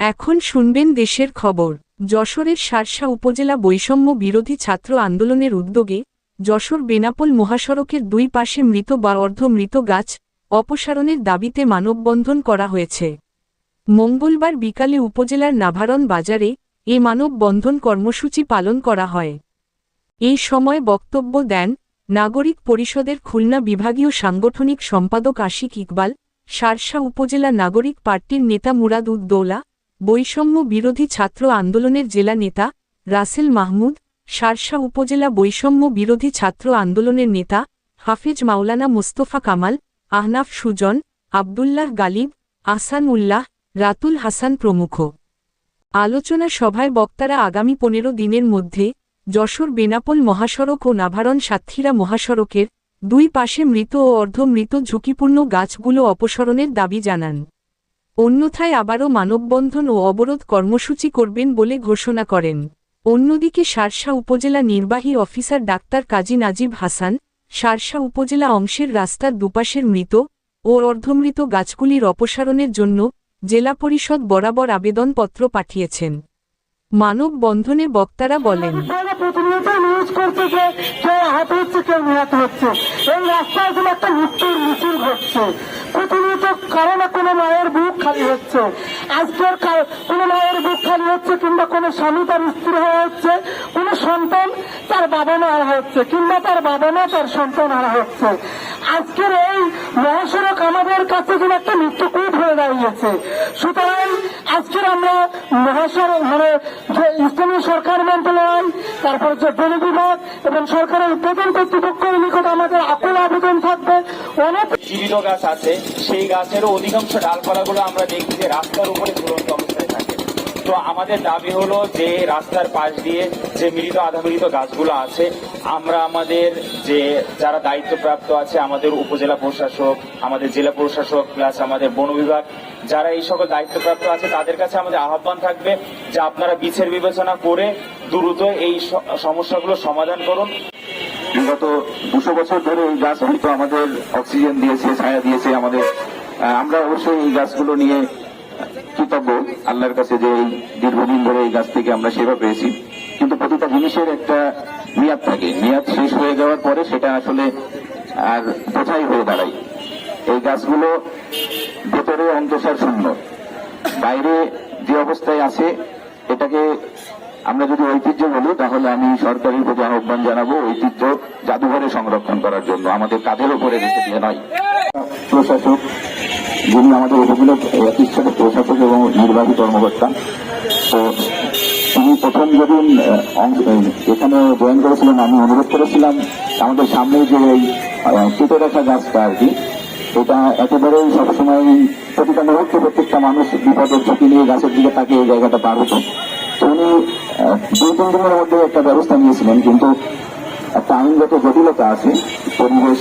এখন শুনবেন দেশের খবর। যশোরের সারসা উপজেলা বৈষম্য বিরোধী ছাত্র আন্দোলনের উদ্যোগে যশোর বেনাপোল মহাসড়কের দুই পাশে মৃত বা অর্ধ মৃত গাছ অপসারণের দাবিতে মানববন্ধন করা হয়েছে। মঙ্গলবার বিকালে উপজেলার নাভারণ বাজারে এ মানববন্ধন কর্মসূচি পালন করা হয়। এই সময় বক্তব্য দেন নাগরিক পরিষদের খুলনা বিভাগীয় সাংগঠনিক সম্পাদক আশিক ইকবাল, সারসা উপজেলা নাগরিক পার্টির নেতা মুরাদ উদ্দৌলা বৈষম্য বিরোধী ছাত্র আন্দোলনের জেলা নেতা রাসেল মাহমুদ সারসা উপজেলা বৈষম্য বিরোধী ছাত্র আন্দোলনের নেতা হাফিজ মাওলানা মুস্তফা কামাল, আহনাফ সুজন, আবদুল্লাহ গালিব আসান উল্লাহ, রাতুল হাসান প্রমুখ। আলোচনা সভায় বক্তারা আগামী পনেরো দিনের মধ্যে যশোর বেনাপোল মহাসড়ক ও নাভারণ সাতক্ষীরা মহাসড়কের দুই পাশে মৃত ও অর্ধমৃত ঝুঁকিপূর্ণ গাছগুলো অপসারণের দাবি জানান। অন্যথায় আবারও মানববন্ধন ও অবরোধ কর্মসূচি করবেন বলে ঘোষণা করেন। অন্যদিকে সারসা উপজেলা নির্বাহী অফিসার ডাক্তার কাজী নাজিব হাসান, সারসা উপজেলা অংশের রাস্তার দুপাশের মৃত ও অর্ধমৃত গাছগুলির অপসারণের জন্য জেলা পরিষদ বরাবর আবেদনপত্র পাঠিয়েছেন। মানববন্ধনে বক্তারা বলেন হচ্ছে কারণে প্রতিনিয়ত কারও না কোনো মায়ের বুক খালি হচ্ছে। আজকের কোন মায়ের বুক খালি হচ্ছে কিংবা কোনো স্বামী তার স্ত্রী হয়ে হচ্ছে, কোনো সন্তান তার বাবা মা হচ্ছে, কিংবা তার বাবা মা তার সন্তান হারা হচ্ছে। আজকের এই মহাসড়ক আমাদের কাছে কিন্তু একটা মৃত্যুকূট হয়ে দাঁড়িয়েছে। সুতরাং আমরা মহাসড়ক মানে যে স্থানীয় সরকার মন্ত্রণালয়, তারপর যে বন বিভাগ এবং সরকারের প্রধান কর্তৃপক্ষের নিকট আমাদের আকুল আবেদন থাকবে। অনেক জীবিত গাছ আছে, সেই গাছেরও অধিকাংশ ডালপালাগুলো আমরা দেখি যে রাস্তার উপরে ঝুলন্ত অবস্থায় থাকে। তো আমাদের দাবি হলো যে রাস্তার পাশ দিয়ে যে মৃত আধা মৃত গাছগুলো আছে আমরা আমাদের যে, যারা দায়িত্বপ্রাপ্ত আছে, আমাদের উপজেলা প্রশাসক, আমাদের জেলা প্রশাসক প্লাস আমাদের বন বিভাগ, যারা এই সকল দায়িত্বপ্রাপ্ত আছে, তাদের কাছে আমাদের আহ্বান থাকবে যে আপনারা বিছের বিবেচনা করে দ্রুত এই সমস্যাগুলো সমাধান করুন। বিগত দুশো বছর ধরে এই গাছ হয়তো আমাদের অক্সিজেন দিয়েছে, ছায়া দিয়েছে আমাদের। আমরা অবশ্যই এই গাছগুলো নিয়ে কৃতজ্ঞ। আল্লাহর কাছে যে এই দীর্ঘদিন ধরে এই গাছ থেকে আমরা সেবা পেয়েছি। কিন্তু প্রতিটা জিনিসের একটা মেয়াদ থাকে। মেয়াদ শেষ হয়ে যাওয়ার পরে সেটা আসলে আর বোঝাই হয়ে দাঁড়ায়। এই গাছগুলো ভেতরে অন্তঃসার শূন্য। বাইরে যে অবস্থায় আছে, এটাকে আমরা যদি ঐতিহ্য বলি, তাহলে আমি সরকারের প্রতি আহ্বান জানাব ঐতিহ্য জাদুঘরে সংরক্ষণ করার জন্য। আমাদের কাঁধের উপরে রেখে দিয়ে নয়। প্রশাসক, যিনি আমাদের উপজেলা প্রতিষ্ঠানের প্রশাসক এবং নির্বাহী কর্মকর্তা, তো প্রথম যেদিন এখানে জয়েন করেছিলেন, আমি অনুরোধ করেছিলাম, আমাদের সামনে যে এই কেটে রাখা গাছটা আর কি, এটা একেবারেই সবসময় প্রতিটা মুহূর্তে প্রত্যেকটা মানুষ বিপদের ঝুঁকি নিয়ে গাছের দিকে তাকিয়ে জায়গাটা পার হতো। তো উনি দুই, তিন দিনের মধ্যে একটা ব্যবস্থা নিয়েছিলেন, কিন্তু একটা আইনগত জটিলতা আছে, পরিবেশ